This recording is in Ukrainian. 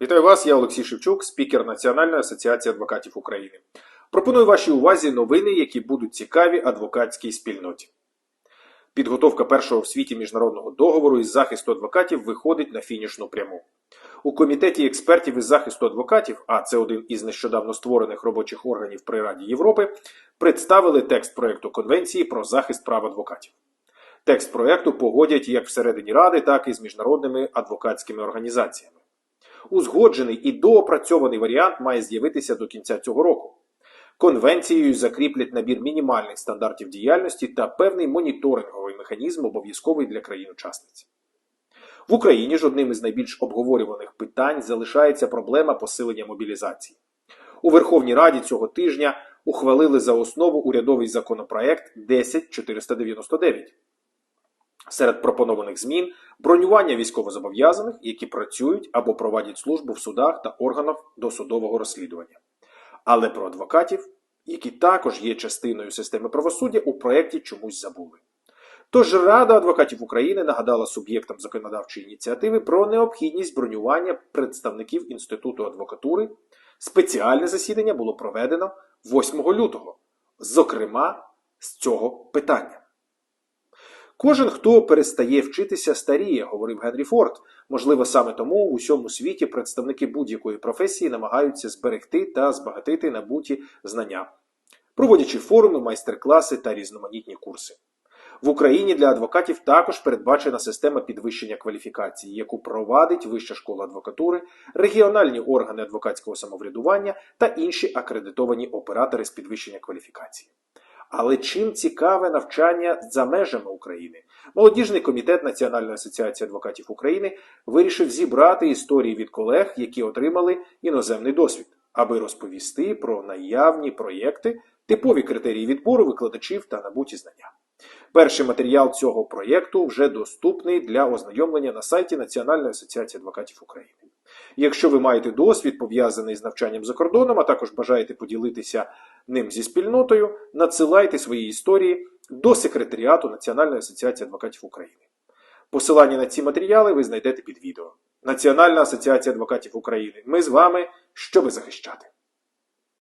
Вітаю вас, я Олексій Шевчук, спікер Національної асоціації адвокатів України. Пропоную вашій увазі новини, які будуть цікаві адвокатській спільноті. Підготовка першого в світі міжнародного договору із захисту адвокатів виходить на фінішну пряму. У комітеті експертів із захисту адвокатів, а це один із нещодавно створених робочих органів при Раді Європи, представили текст проекту Конвенції про захист прав адвокатів. Текст проекту погодять як всередині Ради, так і з міжнародними адвокатськими організаціями. Узгоджений і доопрацьований варіант має з'явитися до кінця цього року. Конвенцією закріплять набір мінімальних стандартів діяльності та певний моніторинговий механізм обов'язковий для країн-учасниць. В Україні ж одним із найбільш обговорюваних питань залишається проблема посилення мобілізації. У Верховній Раді цього тижня ухвалили за основу урядовий законопроект 10499. Серед пропонованих змін бронювання військовозобов'язаних, які працюють або проводять службу в судах та органах досудового розслідування. Але про адвокатів, які також є частиною системи правосуддя, у проєкті чомусь забули. Тож Рада адвокатів України нагадала суб'єктам законодавчої ініціативи про необхідність бронювання представників Інституту адвокатури. Спеціальне засідання було проведено 8 лютого, зокрема з цього питання. Кожен, хто перестає вчитися, старіє, говорив Генрі Форд. Можливо, саме тому у всьому світі представники будь-якої професії намагаються зберегти та збагатити набуті знання, проводячи форуми, майстер-класи та різноманітні курси. В Україні для адвокатів також передбачена система підвищення кваліфікації, яку провадить Вища школа адвокатури, регіональні органи адвокатського самоврядування та інші акредитовані оператори з підвищення кваліфікації. Але чим цікаве навчання за межами України? Молодіжний комітет Національної асоціації адвокатів України вирішив зібрати історії від колег, які отримали іноземний досвід, аби розповісти про наявні проєкти, типові критерії відбору викладачів та набуті знання. Перший матеріал цього проєкту вже доступний для ознайомлення на сайті Національної асоціації адвокатів України. Якщо ви маєте досвід пов'язаний з навчанням за кордоном, а також бажаєте поділитися ним зі спільнотою, надсилайте свої історії до секретаріату Національної асоціації адвокатів України. Посилання на ці матеріали ви знайдете під відео. Національна асоціація адвокатів України. Ми з вами, щоби захищати.